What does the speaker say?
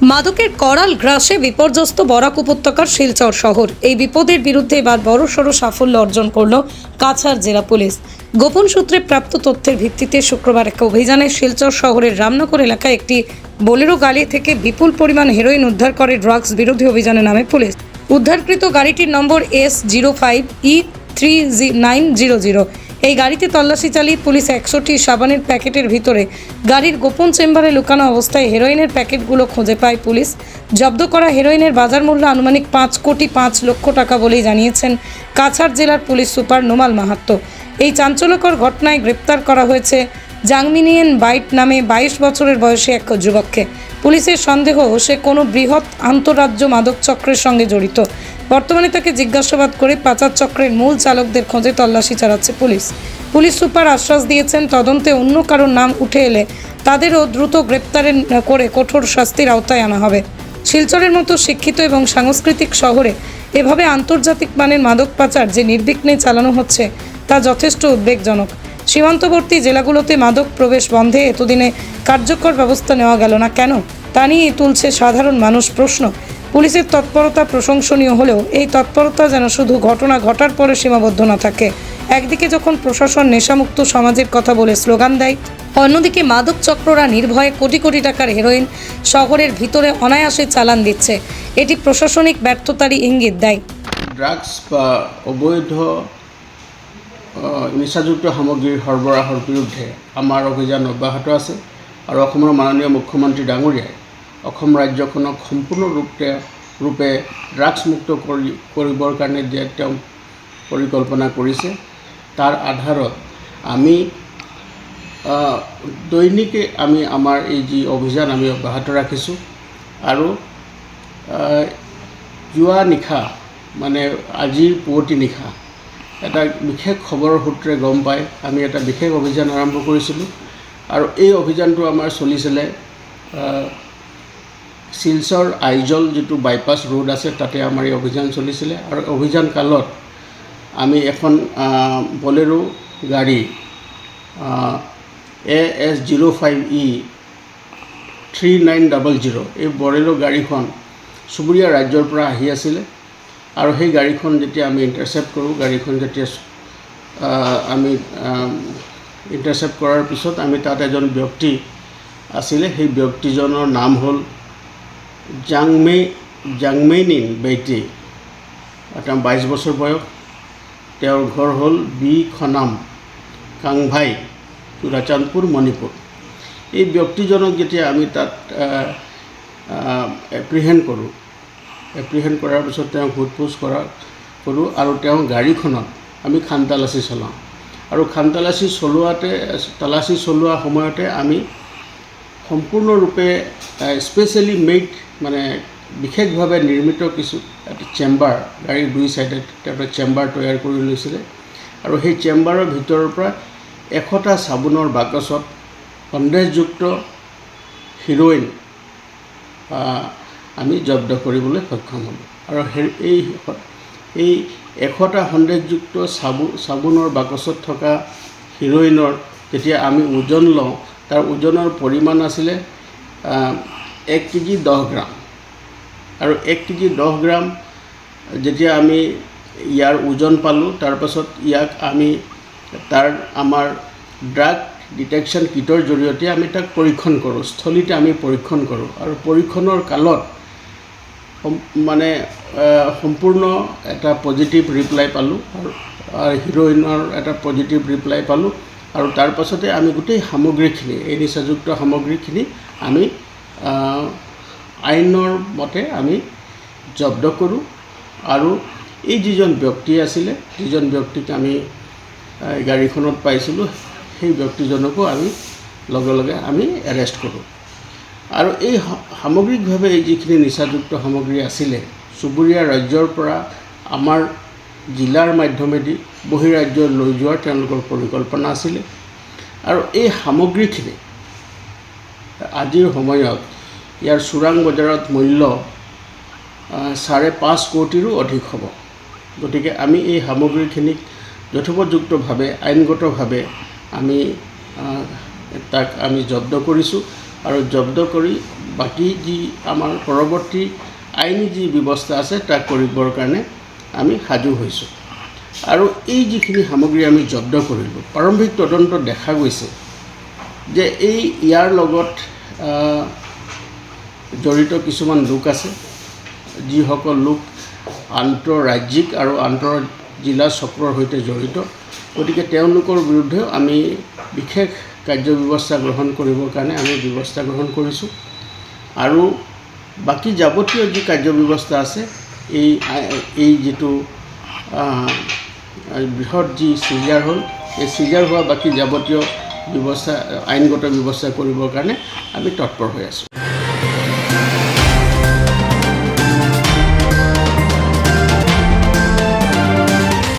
মাদকের করাল গ্রাসে বিপর্যস্ত বরাক উপত্যকার শিলচর শহর। এই বিপদের বিরুদ্ধে এবার বড়সড় সাফল্য অর্জন করল কাছাড় জেলা পুলিশ। গোপন সূত্রে প্রাপ্ত তথ্যের ভিত্তিতে শুক্রবার এক অভিযানে শিলচর শহরের রামনগর এলাকায় একটি বোলেরো গাড়ি থেকে বিপুল পরিমাণ হেরোইন উদ্ধার করে ড্রাগস বিরোধী অভিযানে নামে পুলিশ। উদ্ধারকৃত গাড়িটির number S zero five E three G nine zero zero. এই গাড়িতে তল্লাশি চালিয়ে পুলিশ একশোটি সাবানের প্যাকেটের ভিতরে গাড়ির গোপন চেম্বারে লুকানো অবস্থায় হেরোইনের প্যাকেটগুলো খুঁজে পায় পুলিশ। জব্দ করা হেরোইনের বাজার মূল্য আনুমানিক পাঁচ কোটি পাঁচ লক্ষ টাকা বলেই জানিয়েছেন কাছাড় জেলার পুলিশ সুপার নোমাল মাহাত্ম এই চাঞ্চল্যকর ঘটনায় গ্রেপ্তার করা হয়েছে জাংমিনিয়ান বাইট নামে বাইশ বছরের বয়সী এক যুবককে। পুলিশের সন্দেহ, সে কোনো বৃহৎ আন্তঃরাজ্য মাদক চক্রের সঙ্গে জড়িত। বর্তমানে তাকে জিজ্ঞাসাবাদ করে পাচার চক্রের মূল চালকদের খোঁজে তল্লাশি চালাচ্ছে পুলিশ। পুলিশ সুপার আশ্বাস দিয়েছেন, তদন্তে অন্য কারোর নাম উঠে এলে তাদেরও দ্রুত গ্রেপ্তারের করে কঠোর শাস্তির আওতায় আনা হবে। শিলচরের মতো শিক্ষিত এবং সাংস্কৃতিক শহরে এভাবে আন্তর্জাতিক মানের মাদক পাচার যে নির্বিঘ্নে চালানো হচ্ছে, তা যথেষ্ট উদ্বেগজনক। সীমান্তবর্তী জেলাগুলোতে মাদক প্রবেশ বন্ধে এতদিনে কার্যকর ব্যবস্থা নেওয়া গেল না কেন? তা নিয়ে তুলছে সাধারণ মানুষ প্রশ্ন। পুলিশের তৎপরতা প্রশংসনীয় হলেও এই তৎপরতা যেন শুধু ঘটনা ঘটার পরে সীমাবদ্ধ না থাকে। একদিকে যখন প্রশাসন নেশামুক্ত সমাজের কথা বলে স্লোগান দেয়, অন্যদিকে মাদক চক্ররা নির্ভয়ে কোটি কোটি টাকার হেরোইন শহরের ভিতরে অনায়াসে চালান দিচ্ছে। এটি প্রশাসনিক ব্যর্থতারই ইঙ্গিত দেয়। ড্রাগস বা অবৈধ নিচাযুক্ত সামগ্ৰীৰ সৰবৰাহৰ বিৰুদ্ধে আমাৰ অভিযান অব্যাহত আছে। আৰু অসমৰ মাননীয় মুখ্যমন্ত্ৰী ডাঙৰীয়াই অসম ৰাজ্যখনক সম্পূৰ্ণৰূপে ৰূপে ড্ৰাগছমুক্ত কৰি, কৰিবৰ কাৰণে যে তেওঁ পৰিকল্পনা কৰিছে, তাৰ আধাৰত আমি দৈনিকে আমি আমাৰ এই যি অভিযান আমি অব্যাহত ৰাখিছোঁ আৰু যোৱা নিশা মানে আজিৰ পুৱতি নিশা, এটা বিশেষ খবৰৰ সূত্ৰে গম পাই আমি এটা বিশেষ অভিযান আৰম্ভ কৰিছিলোঁ। আৰু এই অভিযানটো আমাৰ চলিছিলে শিলচৰ আইজল যিটো বাইপাছ ৰোড আছে, তাতে আমাৰ এই অভিযান চলিছিলে। আৰু অভিযান কালত আমি এখন বলেৰো গাড়ী A S zero' five E three nine double zero' এই বলেৰো গাড়ীখন চুবুৰীয়া ৰাজ্যৰ পৰা আহি আছিলে। আৰু সেই গাড়ীখন যেতিয়া আমি ইণ্টাৰচেপ্ট কৰোঁ, গাড়ীখন যেতিয়া আমি ইণ্টাৰচেপ্ট কৰাৰ পিছত আমি তাত এজন ব্যক্তি আছিলে। সেই ব্যক্তিজনৰ নাম হ'ল জাংমে, জাংমেইনিন বেইটি। তেওঁ বাইছ বছৰ বয়স। তেওঁৰ ঘৰ হ'ল বি খনাম, কাংভাই, চুৰাচান্দপুৰ, মণিপুৰ। এই ব্যক্তিজনক যেতিয়া আমি তাত এপ্ৰিহেণ্ড কৰোঁ এপ্ৰিহেণ্ড কৰাৰ পিছত তেওঁক সোধ পোছ কৰা, কৰোঁ আৰু তেওঁ গাড়ীখনত আমি খান তালাচী চলাওঁ। আৰু খান তালাচী চলোৱাতে, তালাচী চলোৱা সময়তে আমি সম্পূৰ্ণৰূপে স্পেচিয়েলি মেড মানে বিশেষভাৱে নিৰ্মিত কিছু এটা চেম্বাৰ গাড়ীৰ দুই চাইডে তেওঁ চেম্বাৰ তৈয়াৰ কৰি লৈছিলে। আৰু সেই চেম্বাৰৰ ভিতৰৰ পৰা এশটা চাবোনৰ বাকচত সন্দেহযুক্ত হিৰ'ইন আমি জব্দ কৰিবলৈ সক্ষম হ'লোঁ। আৰু এই এই এশটা সন্দেহযুক্ত চাবু চাবোনৰ বাকচত থকা হিৰ'ইনৰ যেতিয়া আমি ওজন লওঁ তাৰ ওজনৰ পৰিমাণ আছিলে এক কেজি দহ গ্ৰাম আৰু এক কেজি দহ গ্ৰাম, যেতিয়া আমি ইয়াৰ ওজন পালোঁ তাৰপাছত ইয়াক আমি তাৰ আমাৰ ড্ৰাগ ডিটেকশ্যন কিটৰ জৰিয়তে আমি তাক পৰীক্ষণ কৰোঁ, স্থলীতে আমি পৰীক্ষণ কৰোঁ। আৰু পৰীক্ষণৰ কালত মানে সম্পূৰ্ণ এটা পজিটিভ ৰিপ্লাই পালোঁ, আৰু হিৰ'ইনৰ এটা পজিটিভ ৰিপ্লাই পালোঁ। আৰু তাৰ পাছতে আমি গোটেই সামগ্ৰীখিনি, এই নিচাযুক্ত সামগ্ৰীখিনি আমি আইনৰ মতে আমি জব্দ কৰোঁ আৰু এই যিজন ব্যক্তি আছিলে, যিজন ব্যক্তিক আমি গাড়ীখনত পাইছিলোঁ, সেই ব্যক্তিজনকো আমি লগে লগে আমি এৰেষ্ট কৰোঁ। আৰু এই সামগ্ৰিকভাৱে এই যিখিনি নিচাযুক্ত সামগ্ৰী আছিলে, চুবুৰীয়া ৰাজ্যৰ পৰা আমাৰ জিলাৰ মাধ্যমেদি বহিৰাজ্য লৈ যোৱাৰ তেওঁলোকৰ পৰিকল্পনা আছিলে। আৰু এই সামগ্ৰীখিনি আজিৰ সময়ত ইয়াৰ চোৰাং বজাৰত মূল্য চাৰে পাঁচ কোটিৰো অধিক হ'ব। গতিকে আমি এই সামগ্ৰীখিনিক যথোপযুক্তভাৱে, আইনগতভাৱে আমি তাক আমি জব্দ কৰিছোঁ। আৰু জব্দ কৰি বাকী যি আমাৰ পৰৱৰ্তী আইনী যি ব্যৱস্থা আছে, তাক কৰিবৰ কাৰণে আমি সাজু হৈছোঁ। আৰু এই যিখিনি সামগ্ৰী আমি জব্দ কৰিলোঁ, প্ৰাৰম্ভিক তদন্তত দেখা গৈছে যে এই ইয়াৰ লগত জড়িত কিছুমান লোক আছে, যিসকল লোক আন্তঃৰাজ্যিক আৰু আন্তঃ জিলা চক্ৰৰ সৈতে জড়িত। গতিকে তেওঁলোকৰ বিৰুদ্ধেও আমি বিশেষ কাৰ্যব্যৱস্থা গ্ৰহণ কৰিবৰ কাৰণে আমি ব্যৱস্থা গ্ৰহণ কৰিছোঁ। আৰু বাকী যাৱতীয় যি কাৰ্যব্যৱস্থা আছে এই এই যিটো বৃহৎ যি চিজাৰ হ'ল, এই চিজাৰ হোৱা বাকী যাৱতীয় ব্যৱস্থা, আইনগত ব্যৱস্থা কৰিবৰ কাৰণে আমি তৎপৰ হৈ আছোঁ।